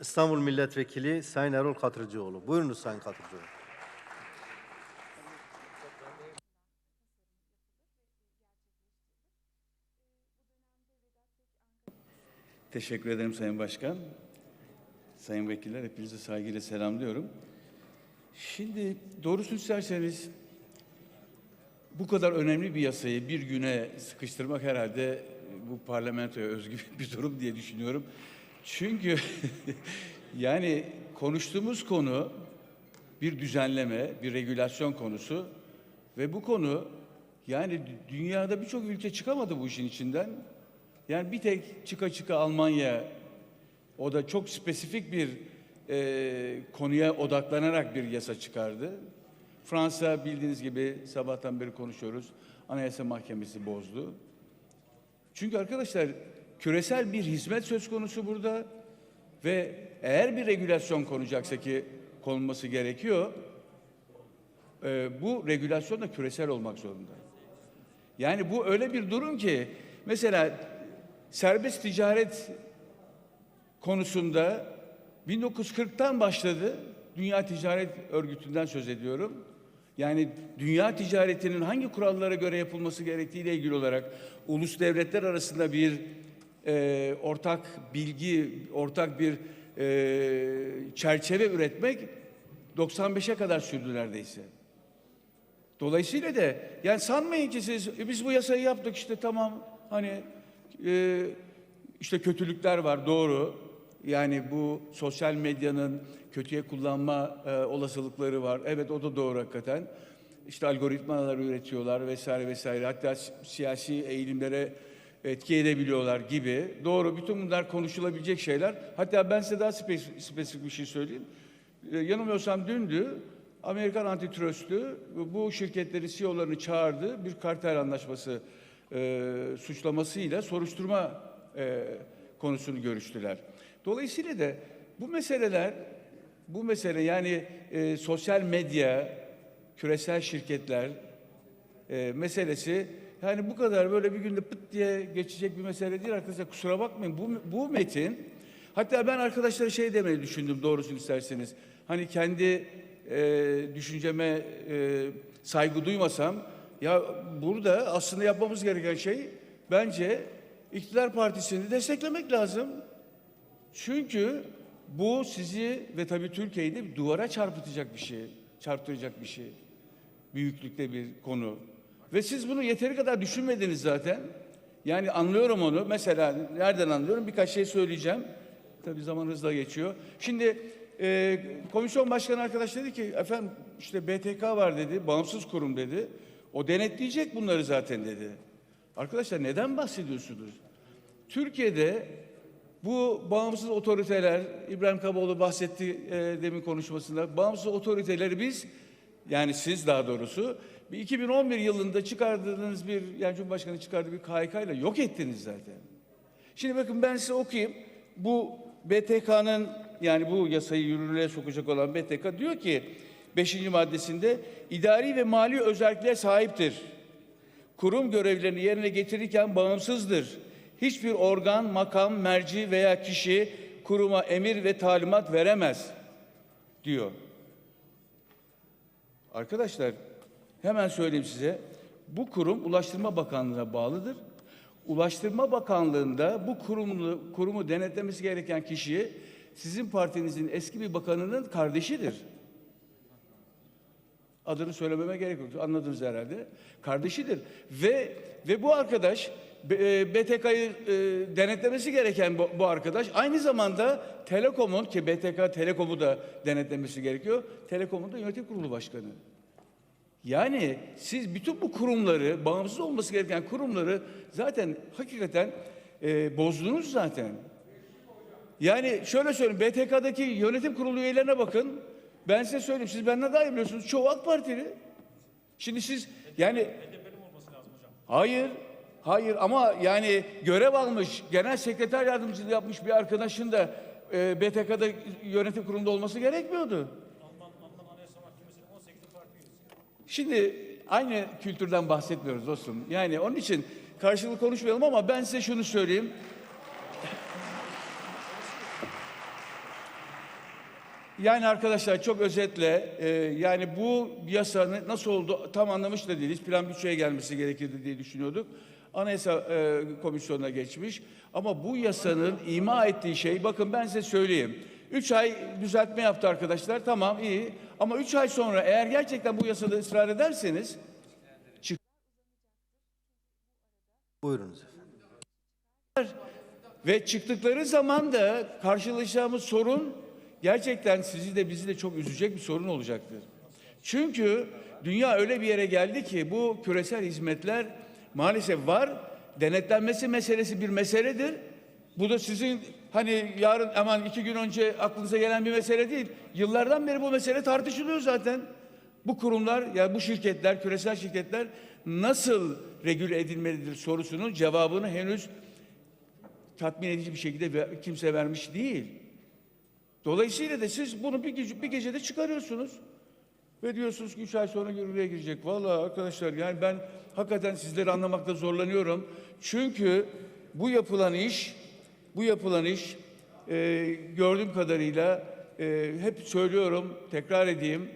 İstanbul Milletvekili Sayın Erol Katırcıoğlu. Buyurunuz Sayın Katırcıoğlu. Teşekkür ederim Sayın Başkan. Sayın Vekiller hepinizi saygıyla selamlıyorum. Şimdi doğrusunu isterseniz bu kadar önemli bir yasayı bir güne sıkıştırmak herhalde bu parlamentoya özgü bir durum diye düşünüyorum. Çünkü yani konuştuğumuz konu bir düzenleme, bir regülasyon konusu ve bu konu yani dünyada birçok ülke çıkamadı bu işin içinden. Yani bir tek çıka çıka Almanya o da çok spesifik bir e, konuya odaklanarak bir yasa çıkardı. Fransa bildiğiniz gibi sabahtan beri konuşuyoruz. Anayasa Mahkemesi bozdu. Çünkü arkadaşlar küresel bir hizmet söz konusu burada ve eğer bir regülasyon konacaksa ki konulması gerekiyor, e, bu regülasyon da küresel olmak zorunda. Yani bu öyle bir durum ki mesela serbest ticaret konusunda 1940'tan başladı. Dünya Ticaret Örgütü'nden söz ediyorum. Yani dünya ticaretinin hangi kurallara göre yapılması gerektiğiyle ilgili olarak ulus devletler arasında bir e, ortak bilgi, ortak bir e, çerçeve üretmek 95'e kadar sürdü neredeyse. Dolayısıyla da yani sanmayın ki siz "E, biz bu yasayı yaptık işte tamam hani e, işte kötülükler var doğru. Yani bu sosyal medyanın kötüye kullanma e, olasılıkları var. Evet o da doğru hakikaten. İşte algoritmalar üretiyorlar vesaire vesaire. Hatta si- siyasi eğilimlere etki edebiliyorlar gibi. Doğru bütün bunlar konuşulabilecek şeyler. Hatta ben size daha spesifik, spesifik bir şey söyleyeyim. E, yanılmıyorsam dündü Amerikan antitrust'ü bu şirketleri CEO'larını çağırdı. Bir kartel anlaşması e, suçlamasıyla soruşturma e, konusunu görüştüler. Dolayısıyla da bu meseleler, bu mesele yani e, sosyal medya, küresel şirketler e, meselesi yani bu kadar böyle bir günde pıt diye geçecek bir mesele değil arkadaşlar kusura bakmayın. Bu, bu metin hatta ben arkadaşlara şey demeyi düşündüm doğrusunu isterseniz. Hani kendi e, düşünceme e, saygı duymasam ya burada aslında yapmamız gereken şey bence iktidar partisini desteklemek lazım. Çünkü bu sizi ve tabii Türkiye'yi de duvara çarpıtacak bir şey, çarptıracak bir şey. Büyüklükte bir konu. Ve siz bunu yeteri kadar düşünmediniz zaten. Yani anlıyorum onu. Mesela nereden anlıyorum? Birkaç şey söyleyeceğim. Tabii zaman hızla geçiyor. Şimdi e, komisyon başkanı arkadaş dedi ki efendim işte BTK var dedi, bağımsız kurum dedi. O denetleyecek bunları zaten dedi. Arkadaşlar neden bahsediyorsunuz? Türkiye'de bu bağımsız otoriteler, İbrahim Kaboğlu bahsetti e, demin konuşmasında, bağımsız otoriteleri biz, yani siz daha doğrusu, bir 2011 yılında çıkardığınız bir, yani Cumhurbaşkanı çıkardığı bir KHK ile yok ettiniz zaten. Şimdi bakın ben size okuyayım. Bu BTK'nın yani bu yasayı yürürlüğe sokacak olan BTK diyor ki 5. maddesinde idari ve mali özelliklere sahiptir. Kurum görevlerini yerine getirirken bağımsızdır. Hiçbir organ, makam, merci veya kişi kuruma emir ve talimat veremez diyor. Arkadaşlar hemen söyleyeyim size. Bu kurum Ulaştırma Bakanlığı'na bağlıdır. Ulaştırma Bakanlığı'nda bu kurumu, kurumu denetlemesi gereken kişi sizin partinizin eski bir bakanının kardeşidir. Adını söylememe gerek yok. Anladınız herhalde. Kardeşidir. Ve ve bu arkadaş B- e, BTK'yı e, denetlemesi gereken bu, bu arkadaş aynı zamanda Telekom'un ki BTK Telekom'u da denetlemesi gerekiyor. Telekom'un da yönetim kurulu başkanı. Yani siz bütün bu kurumları, bağımsız olması gereken kurumları zaten hakikaten e, bozdunuz zaten. Yani şöyle söyleyeyim, BTK'daki yönetim kurulu üyelerine bakın. Ben size söyleyeyim, siz benden daha iyi biliyorsunuz. Çoğu AK Partili. Şimdi siz yani... Hayır, hayır ama yani görev almış, genel sekreter yardımcılığı yapmış bir arkadaşın da e, BTK'da yönetim kurulunda olması gerekmiyordu. Şimdi aynı kültürden bahsetmiyoruz dostum. Yani onun için karşılıklı konuşmayalım ama ben size şunu söyleyeyim. Yani arkadaşlar çok özetle e, yani bu yasanın nasıl oldu tam anlamış da değiliz. Plan bütçeye gelmesi gerekirdi diye düşünüyorduk. Anayasa e, komisyonuna geçmiş. Ama bu yasanın ima ettiği şey bakın ben size söyleyeyim. Üç ay düzeltme yaptı arkadaşlar tamam iyi. Ama üç ay sonra eğer gerçekten bu yasada ısrar ederseniz Buyurunuz efendim. Ve çıktıkları zaman da karşılaşacağımız sorun gerçekten sizi de bizi de çok üzecek bir sorun olacaktır. Çünkü dünya öyle bir yere geldi ki bu küresel hizmetler maalesef var. Denetlenmesi meselesi bir meseledir. Bu da sizin hani yarın aman iki gün önce aklınıza gelen bir mesele değil. Yıllardan beri bu mesele tartışılıyor zaten. Bu kurumlar ya yani bu şirketler, küresel şirketler nasıl regüle edilmelidir sorusunun cevabını henüz tatmin edici bir şekilde kimse vermiş değil. Dolayısıyla da siz bunu bir, gece, bir gecede çıkarıyorsunuz. Ve diyorsunuz ki üç ay sonra yürürlüğe girecek. Vallahi arkadaşlar yani ben hakikaten sizleri anlamakta zorlanıyorum. Çünkü bu yapılan iş, bu yapılan iş e, gördüğüm kadarıyla e, hep söylüyorum, tekrar edeyim.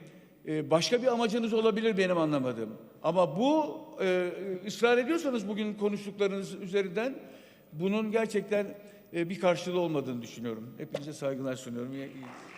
e, başka bir amacınız olabilir benim anlamadığım. Ama bu e, ısrar ediyorsanız bugün konuştuklarınız üzerinden bunun gerçekten e, bir karşılığı olmadığını düşünüyorum. Hepinize saygılar sunuyorum. İyi- iyi-